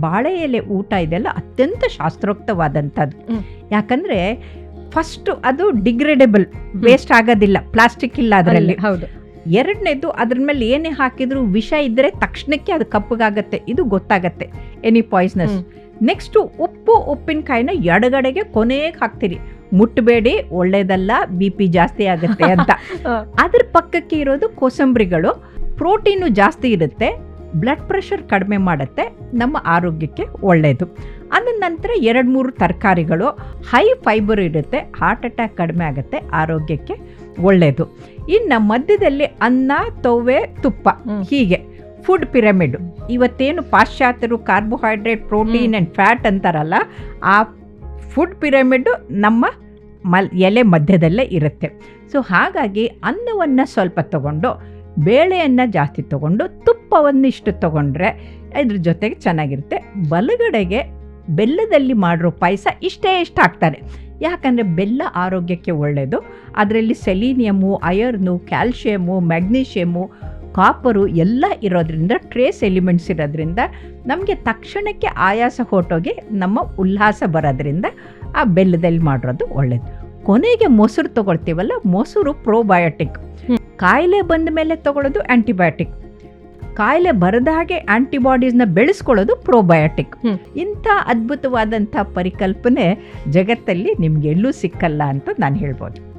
ಬಾಳೆ ಎಲೆ ಊಟ ಇದೆಲ್ಲ ಅತ್ಯಂತ ಶಾಸ್ತ್ರೋಕ್ತವಾದಂಥದ್ದು. ಯಾಕಂದ್ರೆ ಫಸ್ಟ್ ಅದು ಡಿಗ್ರೇಡೇಬಲ್ ವೇಸ್ಟ್ ಆಗೋದಿಲ್ಲ ಪ್ಲಾಸ್ಟಿಕ್ ಇಲ್ಲ ಅದರಲ್ಲಿ. ಹೌದು. ಎರಡನೇದು ಅದ್ರ ಮೇಲೆ ಏನೇ ಹಾಕಿದ್ರು ವಿಷ ಇದ್ರೆ ತಕ್ಷಣಕ್ಕೆ ಅದು ಕಪ್ಪಗಾಗತ್ತೆ ಇದು ಗೊತ್ತಾಗತ್ತೆ ಎನಿ ಪಾಯ್ಸನಸ್. ನೆಕ್ಸ್ಟ್ ಉಪ್ಪು ಉಪ್ಪಿನಕಾಯಿನ ಎಡಗಡೆಗೆ ಕೊನೆಗೆ ಹಾಕ್ತೀರಿ. ಮುಟ್ಟಬೇಡಿ ಒಳ್ಳೇದಲ್ಲ ಬಿ ಪಿ ಜಾಸ್ತಿ ಆಗುತ್ತೆ ಅಂತ. ಅದ್ರ ಪಕ್ಕಕ್ಕೆ ಇರೋದು ಕೋಸಂಬರಿಗಳು. ಪ್ರೋಟೀನು ಜಾಸ್ತಿ ಇರುತ್ತೆ. ಬ್ಲಡ್ ಪ್ರೆಷರ್ ಕಡಿಮೆ ಮಾಡುತ್ತೆ ನಮ್ಮ ಆರೋಗ್ಯಕ್ಕೆ ಒಳ್ಳೆಯದು ಅದ ನಂತರ ಎರಡು ಮೂರು ತರಕಾರಿಗಳು ಹೈ ಫೈಬರ್ ಇರುತ್ತೆ ಹಾರ್ಟ್ ಅಟ್ಯಾಕ್ ಕಡಿಮೆ ಆಗುತ್ತೆ ಆರೋಗ್ಯಕ್ಕೆ ಒಳ್ಳೆಯದು ಇನ್ನು ಮಧ್ಯದಲ್ಲಿ ಅನ್ನ ತೊವೆ ತುಪ್ಪ ಹೀಗೆ. ಫುಡ್ ಪಿರಮಿಡ್ ಇವತ್ತೇನು ಪಾಶ್ಚಾತ್ಯರು ಕಾರ್ಬೋಹೈಡ್ರೇಟ್ ಪ್ರೋಟೀನ್ ಆ್ಯಂಡ್ ಫ್ಯಾಟ್ ಅಂತಾರಲ್ಲ ಆ ಫುಡ್ ಪಿರಮಿಡ್ ನಮ್ಮ ಮಲ್ ಎಲೆ ಮಧ್ಯದಲ್ಲೇ ಇರುತ್ತೆ. ಸೊ ಹಾಗಾಗಿ ಅನ್ನವನ್ನು ಸ್ವಲ್ಪ ತಗೊಂಡು ಬೇಳೆಯನ್ನು ಜಾಸ್ತಿ ತೊಗೊಂಡು ತುಪ್ಪವನ್ನಿಷ್ಟು ತಗೊಂಡ್ರೆ ಇದ್ರ ಜೊತೆಗೆ ಚೆನ್ನಾಗಿರುತ್ತೆ. ಬಲಗಡೆಗೆ ಬೆಲ್ಲದಲ್ಲಿ ಮಾಡಿರೋ ಪಾಯಸ ಇಷ್ಟೇ ಇಷ್ಟ ಹಾಕ್ತಾರೆ ಯಾಕಂದರೆ ಬೆಲ್ಲ ಆರೋಗ್ಯಕ್ಕೆ ಒಳ್ಳೆಯದು ಅದರಲ್ಲಿ selenium, iron, calcium magnesium copper ಎಲ್ಲ ಇರೋದ್ರಿಂದ ಟ್ರೇಸ್ ಎಲಿಮೆಂಟ್ಸ್ ಇರೋದ್ರಿಂದ ನಮಗೆ ತಕ್ಷಣಕ್ಕೆ ಆಯಾಸ ಹೊರಟೋಗಿ ನಮ್ಮ ಉಲ್ಲಾಸ ಬರೋದ್ರಿಂದ ಆ ಬೆಲ್ಲದಲ್ಲಿ ಮಾಡಿರೋದು ಒಳ್ಳೆಯದು ಕೊನೆಗೆ ಮೊಸರು ತಗೊಳ್ತೀವಲ್ಲ, ಮೊಸರು ಪ್ರೋಬಯೋಟಿಕ್. ಕಾಯಿಲೆ ಬಂದ ಮೇಲೆ ತಗೊಳ್ಳೋದು ಆ್ಯಂಟಿಬಯೋಟಿಕ್ ಕಾಯಿಲೆ ಬರದ ಹಾಗೆ ಆ್ಯಂಟಿಬಾಡೀಸ್ನ ಬೆಳೆಸ್ಕೊಳ್ಳೋದು ಪ್ರೋಬಯೋಟಿಕ್. ಇಂಥ ಅದ್ಭುತವಾದಂಥ ಪರಿಕಲ್ಪನೆ ಜಗತ್ತಲ್ಲಿ ನಿಮ್ಗೆ ಎಲ್ಲೂ ಸಿಕ್ಕಲ್ಲ ಅಂತ ನಾನು ಹೇಳ್ಬೋದು.